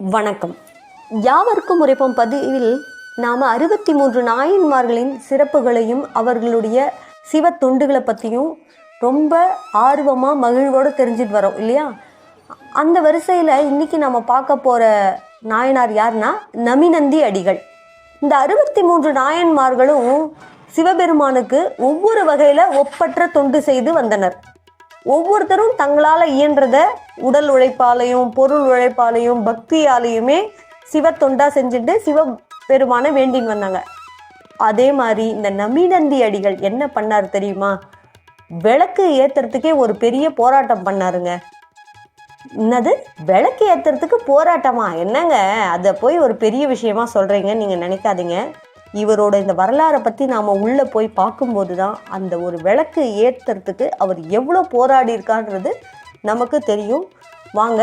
வணக்கம். யாவருக்கும் உரைப்போம் பதிவில் நாம் அறுபத்தி மூன்று நாயன்மார்களின் சிறப்புகளையும் அவர்களுடைய சிவ தொண்டுகளை பற்றியும் ரொம்ப ஆர்வமாக மகிழ்வோடு தெரிஞ்சுட்டு வரோம் இல்லையா? அந்த வரிசையில் இன்றைக்கி நம்ம பார்க்க போகிற நாயனார் யார்னா நமிநந்தி அடிகள். இந்த அறுபத்தி மூன்று நாயன்மார்களும் சிவபெருமானுக்கு ஒவ்வொரு வகையில் ஒப்பற்ற தொண்டு செய்து வந்தனர். ஒவ்வொருத்தரும் தங்களால் இயன்றத உடல் உழைப்பாலையும் பொருள் உழைப்பாலையும் பக்தியாலையுமே சிவ தொண்டா செஞ்சுட்டு சிவ பெருமானை வேண்டின்னு வந்தாங்க. அதே மாதிரி இந்த நமிநந்தி அடிகள் என்ன பண்ணார் தெரியுமா? விளக்கு ஏத்துறதுக்கே ஒரு பெரிய போராட்டம் பண்ணாருங்க. என்னது? விளக்கு ஏத்துறதுக்கு போராட்டமா? என்னங்க? அதை போய் ஒரு பெரிய விஷயமா சொல்கிறீங்க நீங்க நினைக்காதீங்க. இவரோட இந்த வரலாறை பற்றி நாம் உள்ளே போய் பார்க்கும்போது தான் அந்த ஒரு விளக்கு ஏற்றுறதுக்கு அவர் எவ்வளோ போராடி இருக்கான்றது நமக்கு தெரியும். வாங்க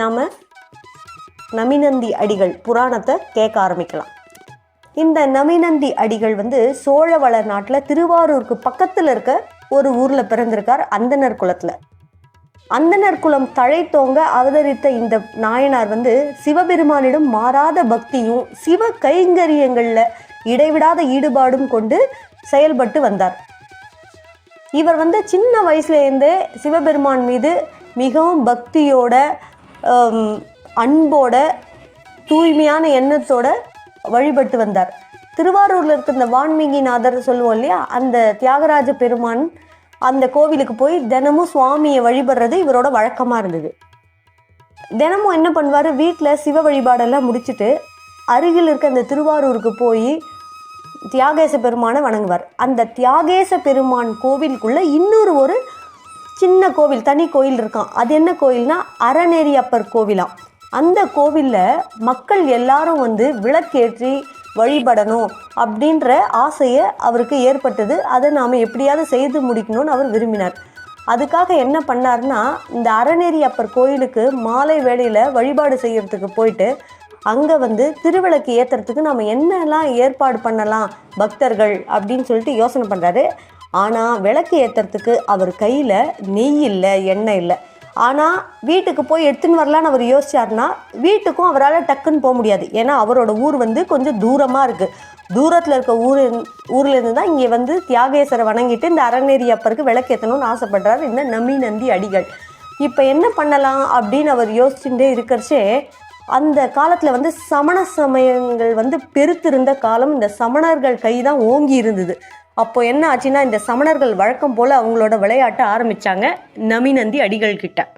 நாம் நமிநந்தி அடிகள் புராணத்தை கேட்க ஆரம்பிக்கலாம். இந்த நமிநந்தி அடிகள் வந்து சோழ வளர் நாட்டில் திருவாரூருக்கு பக்கத்தில் இருக்க ஒரு ஊரில் பிறந்திருக்கார் அந்தனர் குலத்தில். அந்தனர் குலம் தழைத்தோங்க அவதரித்த இந்த நாயனார் வந்து சிவபெருமானிடம் மாறாத பக்தியும் சிவ கைங்கரியங்களில் இடைவிடாத ஈடுபாடும் கொண்டு செயல்பட்டு வந்தார். இவர் வந்து சின்ன வயசுலேருந்தே சிவபெருமான் மீது மிகவும் பக்தியோட அன்போட தூய்மையான எண்ணத்தோட வழிபட்டு வந்தார். திருவாரூரில் இருக்க இந்த வான்மீகிநாதர் சொல்லுவோம் இல்லையா? அந்த தியாகராஜ பெருமான் அந்த கோவிலுக்கு போய் தினமும் சுவாமியை வழிபடுறது இவரோட வழக்கமாக இருந்தது. தினமும் என்ன பண்ணுவார்? வீட்டில் சிவ வழிபாடெல்லாம் முடிச்சுட்டு அருகில் இருக்க அந்த திருவாரூருக்கு போய் தியாகேச பெருமானை வணங்குவார். அந்த தியாகேச பெருமான் கோவிலுக்குள்ளே இன்னொரு ஒரு சின்ன கோவில் தனி கோயில் இருக்கான் அது என்ன கோயில்னா அறநெறியப்பர் கோவிலாம் அந்த கோவிலில் மக்கள் எல்லாரும் வந்து விளக்கேற்றி வழிபடணும் அப்படின்ற ஆசையை அவருக்கு ஏற்பட்டது. அதை நாம் எப்படியாவது செய்து முடிக்கணும்னு அவர் விரும்பினார். அதுக்காக என்ன பண்ணார்னா இந்த அறநெறி அப்பர் கோயிலுக்கு மாலை வேளையில் வழிபாடு செய்கிறதுக்கு போயிட்டு அங்கே வந்து திருவிளக்கு ஏற்றுறதுக்கு நம்ம என்னெல்லாம் ஏற்பாடு பண்ணலாம் பக்தர்கள் அப்படின்னு சொல்லிட்டு யோசனை பண்ணுறாரு ஆனால் விளக்கு ஏற்றுறதுக்கு அவர் கையில் நெய் இல்லை எண்ணெய் இல்லை. ஆனால் வீட்டுக்கு போய் எடுத்துன்னு வரலான்னு அவர் யோசிச்சார்னா வீட்டுக்கும் அவரால் டக்குன்னு போக முடியாது. ஏன்னா அவரோட ஊர் வந்து கொஞ்சம் தூரமாக இருக்குது தூரத்தில் இருக்க ஊர் ஊர்லேருந்து தான் இங்கே வந்து தியாகேஸ்வரை வணங்கிட்டு இந்த அறநேரி அப்பருக்கு விளக்கேற்றணும்னு ஆசைப்படுறாரு. இந்த நம்பி நந்தி அடிகள். இப்போ என்ன பண்ணலாம் அப்படின்னு அவர் யோசிச்சுட்டே இருக்கிறச்சே அந்த காலத்தில் வந்து சமண சமயங்கள் வந்து பெருத்திருந்த காலம் இந்த சமணர்கள் கை தான் ஓங்கி இருந்தது. அப்போ என்ன ஆச்சுன்னா இந்த சமணர்கள் வழக்கம் போல் அவங்களோட விளையாட்ட ஆரம்பிச்சாங்க நமிநந்தி அடிகள் கிட்ட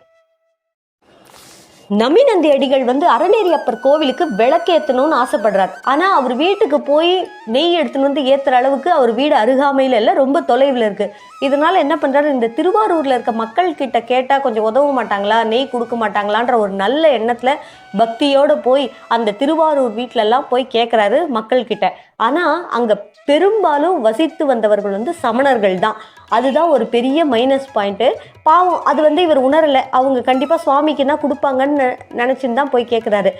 நமிநந்தி அடிகள் வந்து அறநேரி அப்பர் கோவிலுக்கு விளக்கேற்றணும்னு ஆசைப்படுறார். ஆனால் அவர் வீட்டுக்கு போய் நெய் எடுத்துன்னு வந்து ஏற்றுற அளவுக்கு அவர் வீடு அருகாமையில் இல்லை ரொம்ப தொலைவில் இருக்குது இதனால் என்ன பண்ணுறாரு இந்த திருவாரூரில் இருக்க மக்கள் கிட்ட கேட்டால் கொஞ்சம் உதவ மாட்டாங்களா நெய் கொடுக்க மாட்டாங்களான்ற ஒரு நல்ல எண்ணத்தில் பக்தியோடு போய் அந்த திருவாரூர் வீட்டிலலாம் போய் கேட்குறாரு மக்கள்கிட்ட. ஆனால் அங்கே பெரும்பாலும் வசித்து வந்தவர்கள் வந்து சமணர்கள் தான் அதுதான் ஒரு பெரிய மைனஸ் பாயிண்ட்டு பாவம் அது வந்து இவர் உணரலை. அவங்க கண்டிப்பாக சுவாமிக்கு தான் கொடுப்பாங்கன்னு நினச்சின்னு தான் போய் கேட்குறாரு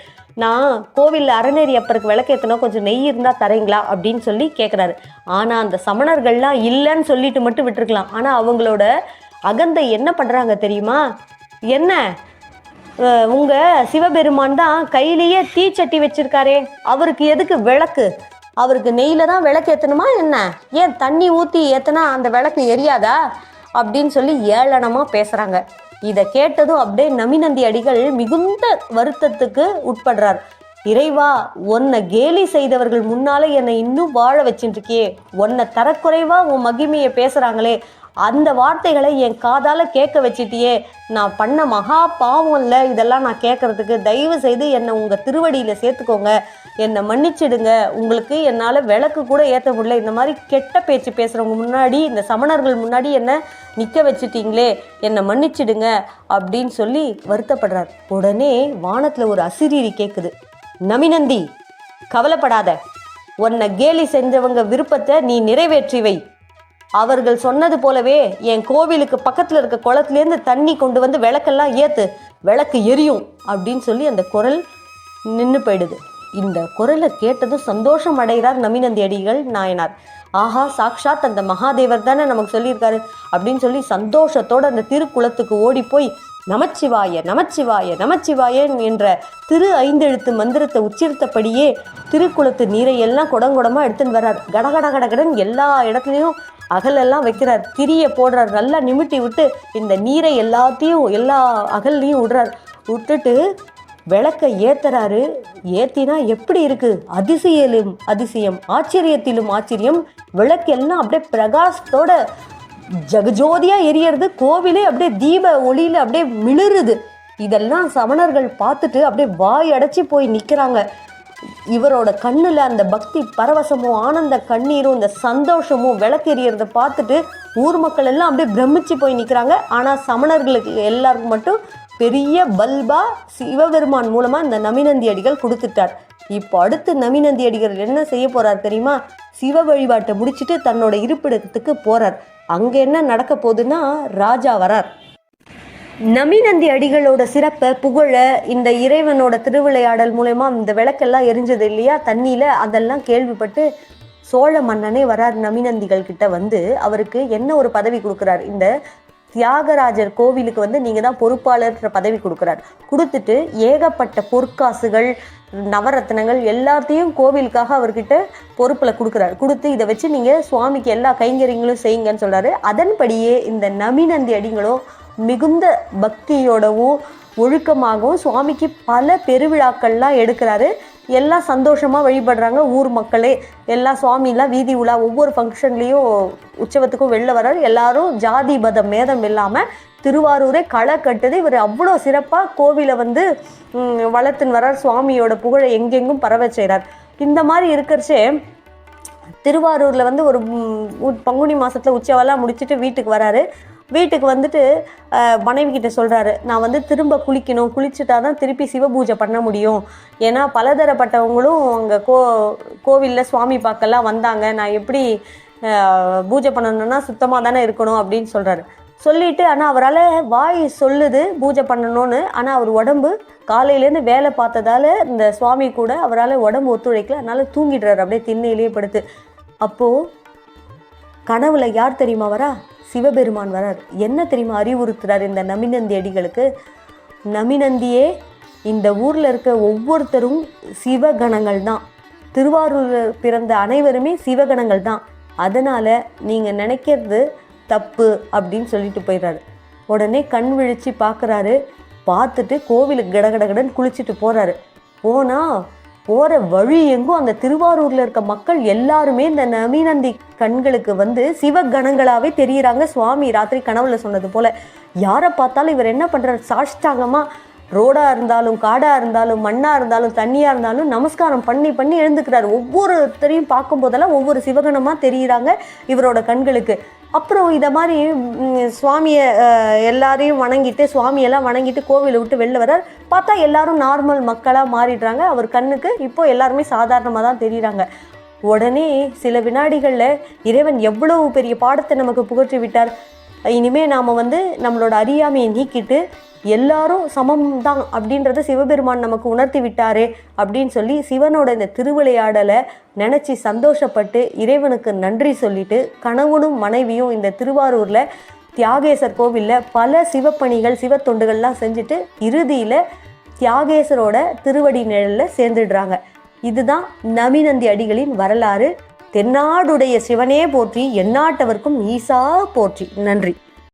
நான் கோவிலில் அறநெறி அப்பருக்கு விளக்கேற்றணும் கொஞ்சம் நெய் இருந்தால் தரீங்களா? அப்படின்னு சொல்லி கேட்குறாரு ஆனால் அந்த சமணர்கள்லாம் இல்லைன்னு சொல்லிட்டு மட்டும் விட்டுருக்கலாம். ஆனால் அவங்களோட அகந்தை என்ன பண்ணுறாங்க தெரியுமா? என்ன? உங்கள் சிவபெருமான் தான் கையிலேயே தீச்சட்டி வச்சிருக்காரே. அவருக்கு எதுக்கு விளக்கு? அவருக்கு நெய்யில் தான் விளக்கு ஏற்றணுமா என்ன? ஏன் தண்ணி ஊற்றி ஏற்றினா அந்த விளக்கு எரியாதா? அப்படின்னு சொல்லி ஏளனமாக பேசுகிறாங்க இதை கேட்டதும் அப்படியே நமிநந்தி அடிகள் மிகுந்த வருத்தத்துக்கு உட்படுறார். இறைவா உன்னை கேலி செய்தவர்கள் முன்னாலே என்னை இன்னும் வாழ வச்சுட்டு உன்னை தரக்குறைவா உன் மகிமையை பேசுகிறாங்களே அந்த வார்த்தைகளை என் காதால் கேட்க வச்சிட்டியே. நான் பண்ண மகா பாவம் இல்லை. இதெல்லாம் நான் கேட்கறதுக்கு தயவு செய்து என்னை உங்கள் திருவடியில் சேர்த்துக்கோங்க. என்னை மன்னிச்சிடுங்க. உங்களுக்கு என்னால் விளக்கு கூட ஏற்ற முடியல. இந்த மாதிரி கெட்ட பேச்சு பேசுகிறவங்க முன்னாடி இந்த சமணர்கள் முன்னாடி என்னை நிற்க வச்சுட்டிங்களே. என்னை மன்னிச்சிடுங்க அப்படின்னு சொல்லி வருத்தப்படுறார். உடனே வானத்தில் ஒரு அசிரீரி கேட்குது நமிநந்தி கவலைப்படாத. உன்னை கேலி செஞ்சவங்க விருப்பத்தை நீ நிறைவேற்றி வை. அவர்கள் சொன்னது போலவே என் கோவிலுக்கு பக்கத்தில் இருக்க குளத்துலேருந்து தண்ணி கொண்டு வந்து விளக்கெல்லாம் ஏற்று விளக்கு எரியும் அப்படின்னு சொல்லி அந்த குரல் நின்று போயிடுது. இந்த குரலை கேட்டதும் சந்தோஷம் அடைகிறார் நமிநந்தி அடிகள் நாயனார். ஆஹா சாக்ஷாத் அந்த மகாதேவர் தானே நமக்கு சொல்லியிருக்காரு அப்படின்னு சொல்லி சந்தோஷத்தோடு அந்த திருக்குளத்துக்கு ஓடி போய் நமச்சிவாய நமச்சிவாய நமச்சிவாய என்ற திரு ஐந்தெழுத்து மந்திரத்தை உச்சரித்தபடியே திருக்குளத்து நீரை எல்லாம் குடங்குடமாக எடுத்துன்னு வர்றார். கடகட கடகடன் எல்லா இடத்துலையும் அகலெல்லாம் வைக்கிறார். திரியை போடுறார். நல்லா நிமிட்டி விட்டு இந்த நீரை எல்லாத்தையும் எல்லா அகல்லையும் விடுறார். விட்டுட்டு விளக்கை ஏத்துறாரு. ஏத்தினா எப்படி இருக்கு? அதிசயிலும் அதிசயம் ஆச்சரியத்திலும் ஆச்சரியம். விளக்கெல்லாம் அப்படியே பிரகாசத்தோட ஜகஜோதியா எரியறது. கோவிலே அப்படியே தீப ஒளியில அப்படியே மிளறுது இதெல்லாம் சமணர்கள் பார்த்துட்டு அப்படியே வாய் அடைச்சி போய் நிற்கிறாங்க இவரோட கண்ணில் அந்த பக்தி பரவசமும் ஆனந்த கண்ணீரும் இந்த சந்தோஷமும் விளக்கெறியறத பார்த்துட்டு ஊர் மக்கள் எல்லாம் அப்படியே பிரமிச்சு போய் நிற்கிறாங்க ஆனால் சமணர்களுக்கு எல்லாருக்கும் மட்டும் பெரிய பல்பா சிவபெருமான் மூலமாக இந்த நமிநந்தி அடிகள் கொடுத்துட்டார். இப்போ அடுத்து நமிநந்தி அடிகள் என்ன செய்ய போகிறார் தெரியுமா? சிவ வழிபாட்டை முடிச்சுட்டு தன்னோட இருப்பிடத்துக்கு போகிறார் அங்கே என்ன நடக்க போகுதுன்னா ராஜா வரார். நமிநந்தி அடிகளோட சிறப்பை புகழ இந்த இறைவனோட திருவிளையாடல் மூலயமா இந்த விளக்கெல்லாம் எரிஞ்சது இல்லையா? தண்ணியில் அதெல்லாம் கேள்விப்பட்டு சோழ மன்னனே வரார் நமிநந்திகள் கிட்ட வந்து அவருக்கு என்ன ஒரு பதவி கொடுக்குறார்? இந்த தியாகராஜர் கோவிலுக்கு வந்து நீங்கள் தான் பொறுப்பாளர்ன்ற பதவி கொடுக்குறார். கொடுத்துட்டு ஏகப்பட்ட பொற்காசுகள் நவரத்னங்கள் எல்லாத்தையும் கோவிலுக்காக அவர்கிட்ட பொறுப்பில் கொடுக்குறாரு. கொடுத்து இதை வச்சு நீங்கள் சுவாமிக்கு எல்லா கைங்கரியங்களும் செய்யுங்கன்னு சொல்கிறாரு அதன்படியே இந்த நமிநந்தி அடிங்களும் மிகுந்த பக்தியோடவும் ஒழுக்கமாகவும் சுவாமிக்கு பல பெருவிழாக்கள்லாம் எடுக்கிறாரு. எல்லாம் சந்தோஷமாக வழிபடுறாங்க. ஊர் மக்களே எல்லா சுவாமிலாம் வீதி உலா ஒவ்வொரு ஃபங்க்ஷன்லேயும் உற்சவத்துக்கும் வெளில வர்றாரு. எல்லாரும் ஜாதி மதம் மேதம் இல்லாமல் திருவாரூரே களை கட்டுது. இவர் அவ்வளோ சிறப்பாக கோவிலை வந்து வளர்த்துன்னு வர்றார். சுவாமியோட புகழை எங்கெங்கும் பரவ செய்கிறார் இந்த மாதிரி இருக்கிறச்சே திருவாரூரில் வந்து ஒரு பங்குனி மாதத்தில் உற்சவெல்லாம் முடிச்சுட்டு வீட்டுக்கு வராரு வீட்டுக்கு வந்துட்டு மனைவி கிட்ட சொல்கிறாரு நான் வந்து திரும்ப குளிக்கணும். குளிச்சுட்டா தான் திருப்பி சிவபூஜை பண்ண முடியும். ஏன்னா பலதரப்பட்டவங்களும் அங்கே கோ கோவிலில் சுவாமி பார்க்கலாம் வந்தாங்க. நான் எப்படி பூஜை பண்ணணும்னா சுத்தமாக தானே இருக்கணும் அப்படின்னு சொல்கிறாரு சொல்லிட்டு ஆனால் அவரால் வாய் சொல்லுது பூஜை பண்ணணும்னு. ஆனால் அவர் உடம்பு காலையிலேருந்து வேலை பார்த்ததால இந்த சுவாமி கூட அவரால் உடம்பு ஒத்துழைக்கல. அதனால தூங்கிடுறாரு. அப்படியே திண்ணையிலேயே படுத்து. அப்போது கனவுல யார் தெரியுமா வரா? சிவபெருமான் வரார் என்ன தெரியுமா அறிவுறுத்துறார் இந்த நமிநந்தி அடிகளுக்கு? நமிநந்தியே இந்த ஊரில் இருக்க ஒவ்வொருத்தரும் சிவகணங்கள் தான். திருவாரூரில் பிறந்த அனைவருமே சிவகணங்கள் தான். அதனால் நீங்கள் நினைக்கிறது தப்பு அப்படின்னு சொல்லிட்டு போயிடுறாரு. உடனே கண் விழிச்சு பார்க்குறாரு பார்த்துட்டு கோவிலுக்கு கடகடகடன் குளிச்சுட்டு போகிறாரு போனால் போகிற வழி எங்கும் அந்த திருவாரூரில் இருக்க மக்கள் எல்லாருமே இந்த நவீனந்தி கண்களுக்கு வந்து சிவகணங்களாகவே தெரியுறாங்க. சுவாமி ராத்திரி கனவுல சொன்னது போல். யாரை பார்த்தாலும் இவர் என்ன பண்ணுறார் சாஷ்டாங்கமாக ரோடாக இருந்தாலும் காடாக இருந்தாலும் மண்ணாக இருந்தாலும் தண்ணியாக இருந்தாலும் நமஸ்காரம் பண்ணி பண்ணி எழுந்துக்கிறாரு. ஒவ்வொருத்தரையும் பார்க்கும்போதெல்லாம் ஒவ்வொரு சிவகணமாக தெரிகிறாங்க இவரோட கண்களுக்கு. அப்புறம் இதை மாதிரி சுவாமியை எல்லாரையும் வணங்கிட்டு சுவாமியெல்லாம் வணங்கிட்டு கோவிலை விட்டு வெளில வர்றார். பார்த்தா எல்லாரும் நார்மல் மக்களாக மாறிடுறாங்க. அவர் கண்ணுக்கு இப்போ எல்லாருமே சாதாரணமாக தான் தெரியுறாங்க. உடனே சில வினாடிகளில் இறைவன் எவ்வளவு பெரிய பாடத்தை நமக்கு புகற்றி விட்டார் இனிமேல் நாம் வந்து நம்மளோட அறியாமையை நீக்கிட்டு எல்லாரும் சமம் தான் அப்படின்றத சிவபெருமான் நமக்கு உணர்த்தி விட்டாரே அப்படின்னு சொல்லி சிவனோட இந்த திருவிளையாடலை நினச்சி சந்தோஷப்பட்டு இறைவனுக்கு நன்றி சொல்லிட்டு கணவனும் மனைவியும் இந்த திருவாரூரில் தியாகேசர் கோவிலில் பல சிவப்பணிகள் சிவத்தொண்டுகள்லாம் செஞ்சுட்டு இறுதியில் தியாகேசரோட திருவடி நிழலில் சேர்ந்துடுறாங்க. இதுதான் நமிநந்தி அடிகளின் வரலாறு. தென்னாடுடைய சிவனே போற்றி எந்நாட்டவர்க்கும் ஈசா போற்றி. நன்றி.